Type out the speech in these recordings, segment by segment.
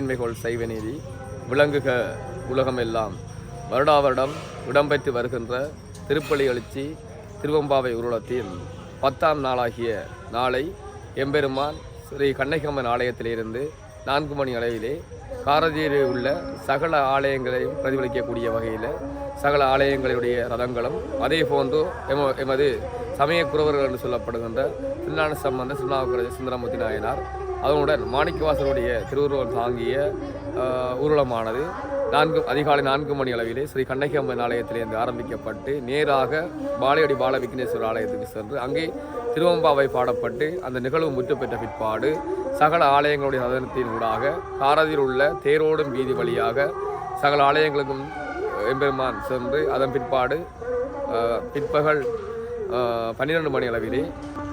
மேன்மைகோள் சைவ நீதி விளங்குக உலகமெல்லாம். வருடா வருடம் இடம்பெற்று வருகின்ற திருப்பலி எழுச்சி திருவம்பாவை உருளத்தில் பத்தாம் நாளாகிய நாளை எம்பெருமான் ஸ்ரீ கண்ணகியம்மன் ஆலயத்திலிருந்து நான்கு மணி அளவிலே காரதியில் உள்ள சகல ஆலயங்களையும் பிரதிபலிக்கக்கூடிய வகையில் சகல ஆலயங்களுடைய ரதங்களும் அதே போன்று எம எமது சமயக்குறவர்கள் என்று சொல்லப்படுகின்ற திருநான சம்பந்த திருநாவுக்கரசு சுந்தரமூர்த்தி நாயனார் அதனுடன் மாணிக்கவாசருடைய திருவுருவம் தாங்கிய ஊர்வலமானது. நான்கு அதிகாலை நான்கு மணி அளவிலே ஸ்ரீ கண்ணகியம்மன் ஆலயத்திலிருந்து ஆரம்பிக்கப்பட்டு நேராக பாலையடி பால விக்னேஸ்வரர் ஆலயத்துக்கு சென்று அங்கே திருவம்பாவை பாடப்பட்டு அந்த நிகழ்வு முற்று பெற்ற பிற்பாடு சகல ஆலயங்களுடைய சதனத்தின் ஊடாக காரதியில் உள்ள தேரோடும் வீதி வழியாக சகல ஆலயங்களுக்கும் எம்பெருமான் சென்று அதன் பிற்பாடு பிற்பகல் பன்னிரெண்டு பன்னிரண்டு மணி அளவிலே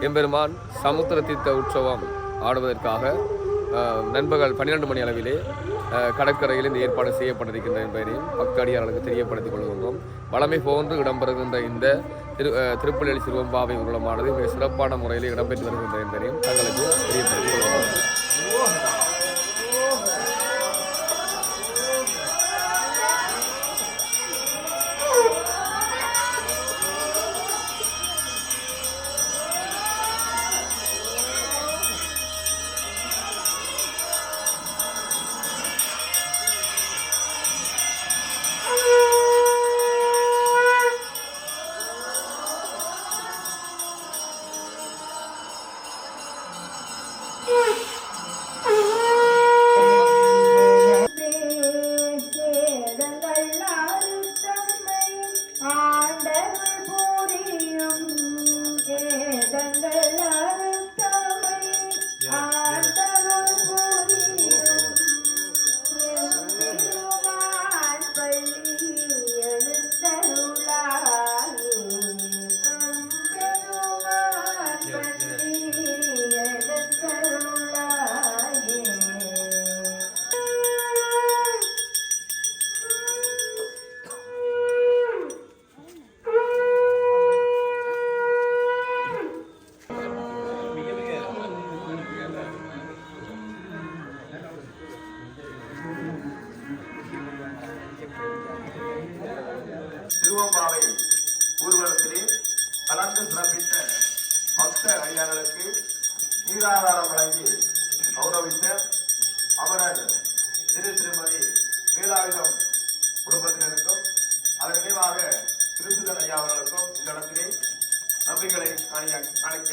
எம்பெருமான் சமுத்திர தீர்த்த உற்சவம் ஆடுவதற்காக நண்பகல் பன்னிரெண்டு மணி அளவிலே கடற்கரையில் இந்த ஏற்பாடு செய்யப்பட்டிருக்கின்ற என்பதையும் பக்தடியாளர்களுக்கு தெரியப்படுத்திக் கொள்கின்றோம். வளமை போன்று இடம்பெறுகின்ற இந்த திரு திருப்பள்ளி சிறுவம்பாவை உருளமானது மிக சிறப்பான முறையில் இடம்பெற்று வருகின்ற என்பதையும் தங்களுக்கு தெரியப்படுத்திக் கொள்கிறோம். நன்றிகளை காணிக்க காணிக்க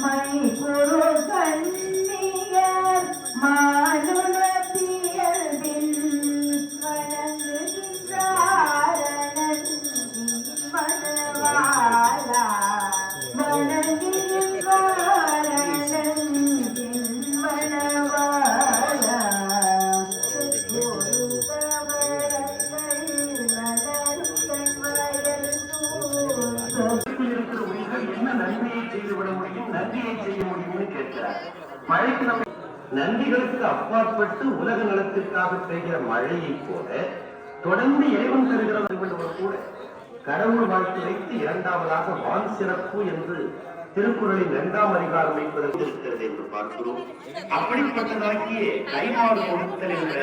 மை பொருள் கண்ணியர் மா மழைக்கு நம்ம நன்றிகளுக்கு அப்பாற்பட்டு உலக நலத்திற்காக பெய்கிற மழையை போல தொடர்ந்து இறைவன் தருகிறவர் கூட கடவுள் வாழ்த்து வைத்து இரண்டாவதாக வான் சிறப்பு என்று திருக்குறளின் இரண்டாம் அதிகாரம் வைப்பதற்கு இருக்கிறது என்று பார்க்கிறோம். அப்படிப்பட்டதாகிய கைமாறு கொடுத்தல் என்ற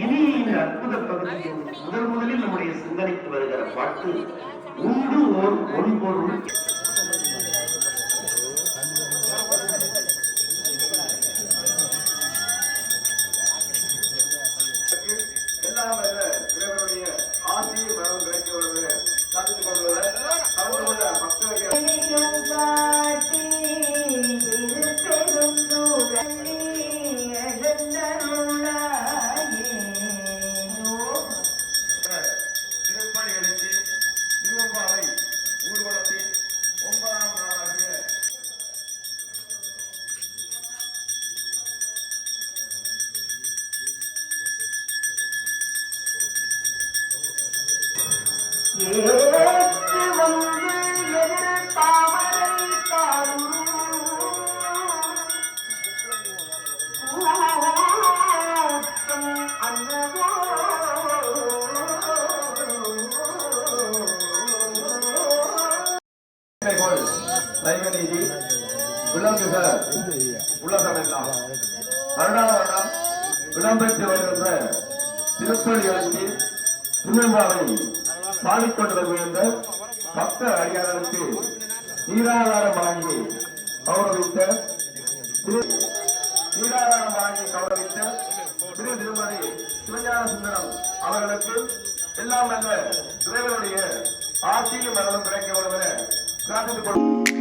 இனிய இந்த அற்புத பகுதி முதல் முதலில் நம்முடைய சிந்தனைக்கு வருகிற பாட்டு உண்டு ஓர் ஒன்பொருள். விளங்குக உலகமெல்லாம் வருடாவரம் வருடம் வருகின்ற திருப்பள்ளி எழுச்சி திருவம்பாவை பாடிக்கொண்டு வருகின்ற பக்த அடியார்களுக்கு நீராதாரம் வழங்கி கௌரவித்த நீராதாரம் வழங்கி கௌரவித்த திரு திருமதி சிவஞான சுந்தரம் அவர்களுக்கு எல்லாம் நல்ல இறைவனுடைய ஆட்சியும் மரணம் கிடைக்க வேண்டும் என பிரார்த்தித்துக் கொள்கிறேன்.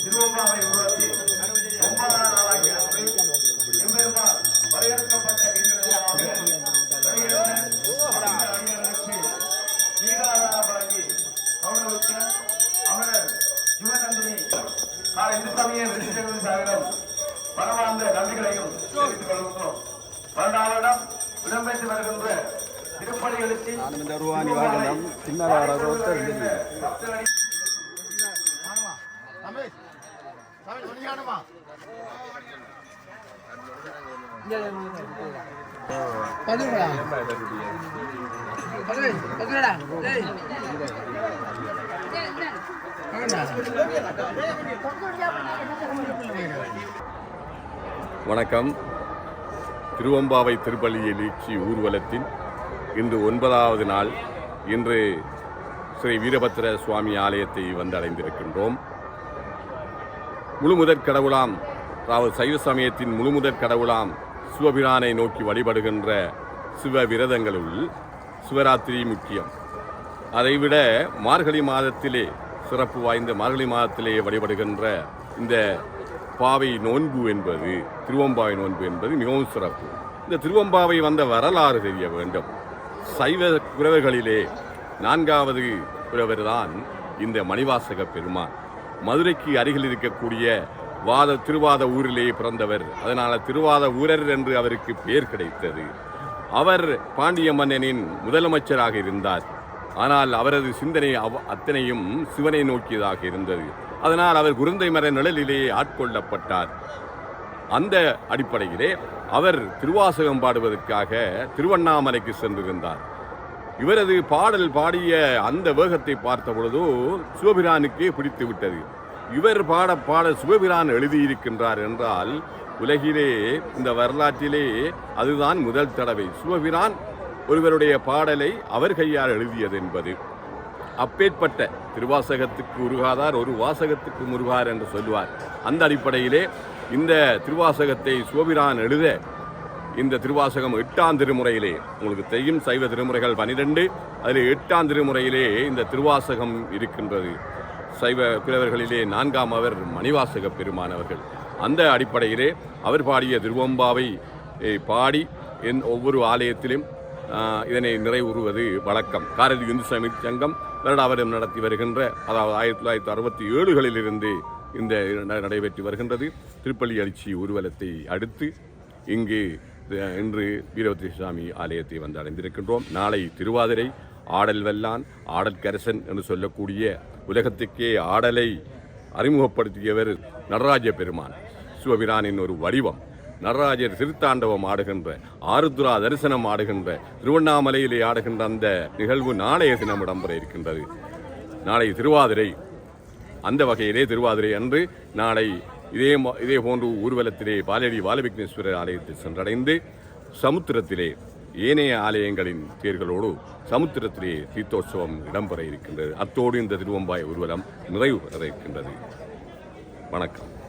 திருவம்பாவை உருவாக்கி ஒன்பதாம் நாளாகிய அன்று எம்பெருமான் வரையறுக்கப்பட்ட நீராதாரம் வழங்கி கௌரவித்த அமரர் சிவநந்தினி காலை இந்து சமய சாகரம் பரமார்ந்த நன்றிகளையும் தெரிவித்துக் கொள்கின்றோம் இடம்பெற்று வருகின்ற திருப்பதி எழுச்சி பக்தர்களின் வணக்கம். திருவம்பாவை திருப்பள்ளி எழுச்சி ஊர்வலத்தின் இன்று ஒன்பதாவது நாள். இன்று ஸ்ரீ வீரபத்திர சுவாமி ஆலயத்தை வந்து அடைந்திருக்கின்றோம் முழுமுதற் கடவுளாம் அதாவது சைவ சமயத்தின் முழுமுதற் கடவுளாம் சிவபிரானை நோக்கி வழிபடுகின்ற சிவ விரதங்களுள் சிவராத்திரி முக்கியம். அதைவிட மார்கழி மாதத்திலே சிறப்பு வாய்ந்த மார்கழி மாதத்திலே வழிபடுகின்ற இந்த பாவை நோன்பு என்பது திருவம்பாவை நோன்பு என்பது மிகவும் சிறப்பு. இந்த திருவம்பாவை வந்த வரலாறு தெரிய வேண்டும். சைவ குறவர்களிலே நான்காவது குறவர் தான் இந்த மணிவாசக பெருமான். மதுரைக்கு அருகில் இருக்கக்கூடிய வாத திருவாத ஊரிலேயே பிறந்தவர். அதனால் திருவாத ஊரர் என்று அவருக்கு பெயர் கிடைத்தது. அவர் பாண்டிய மன்னனின் முதலமைச்சராக இருந்தார். ஆனால் அவரது சிந்தனை அவ்- அத்தனையும் சிவனை நோக்கியதாக இருந்தது. அதனால் அவர் குருந்தை மர நிழலிலேயே ஆட்கொள்ளப்பட்டார். அந்த அடிப்படையிலே அவர் திருவாசகம் பாடுவதற்காக திருவண்ணாமலைக்கு சென்றிருந்தார். இவரது பாடல் பாடிய அந்த வேகத்தை பார்த்த பொழுதோ சிவபிரானுக்கே பிடித்து விட்டது. இவர் பாட பாட சிவபிரான் எழுதியிருக்கின்றார் என்றால் உலகிலே இந்த வரலாற்றிலே அதுதான் முதல் தடவை. சிவபிரான் ஒருவருடைய பாடலை அவர் கையால் எழுதியது என்பது. அப்பேற்பட்ட திருவாசகத்துக்கு உருகாதார் ஒரு வாசகத்துக்கு முருகார் என்று சொல்லுவார். அந்த அடிப்படையிலே இந்த திருவாசகத்தை சோபிரான் எழுத இந்த திருவாசகம் எட்டாம் திருமுறையிலே உங்களுக்கு தெரியும் சைவ திருமுறைகள் பனிரெண்டு அதில் எட்டாம் திருமுறையிலே இந்த திருவாசகம் இருக்கின்றது. சைவ பிறவர்களிலே நான்காம் அவர் மணிவாசக பெருமானவர்கள் அந்த அடிப்படையிலே அவர் பாடிய திருவம்பாவை பாடி என் ஒவ்வொரு ஆலயத்திலும் இதனை நிறைவுறுவது வழக்கம். காரதி இந்து சமி சங்கம் வருடாவரம் நடத்தி வருகின்ற அதாவது ஆயிரத்தி தொள்ளாயிரத்தி அறுபத்தி ஏழுகளிலிருந்து இந்த நடைபெற்று வருகின்றது. திருப்பள்ளி எழுச்சி ஊர்வலத்தை அடுத்து இங்கு இன்று வீரபத்ரி சுவாமி ஆலயத்தை வந்து அடைந்திருக்கின்றோம். நாளை திருவாதிரை ஆடல் வெல்லான் ஆடற்கரசன் என்று சொல்லக்கூடிய உலகத்துக்கே ஆடலை அறிமுகப்படுத்தியவர் நடராஜ பெருமான். சிவபிரானின் ஒரு வடிவம். நடராஜர் திருத்தாண்டவம் ஆடுகின்ற ஆருத்ரா தரிசனம் ஆடுகின்ற திருவண்ணாமலையிலே ஆடுகின்ற அந்த நிகழ்வு நாளைய தினம் இடம்பெற இருக்கின்றது. நாளை திருவாதிரை. அந்த வகையிலே திருவாதிரை அன்று நாளை இதே இதே போன்று ஊர்வலத்திலே பாலடி பாலவிக்னேஸ்வரர் ஆலயத்தை சென்றடைந்து சமுத்திரத்திலே ஏனைய ஆலயங்களின் தேர்களோடு சமுத்திரத்திலே தீர்த்தோற்சவம் இடம்பெற இருக்கின்றது. அத்தோடு இந்த திருவம்பாய் ஊர்வலம் நிறைவு பெற இருக்கின்றது. வணக்கம்.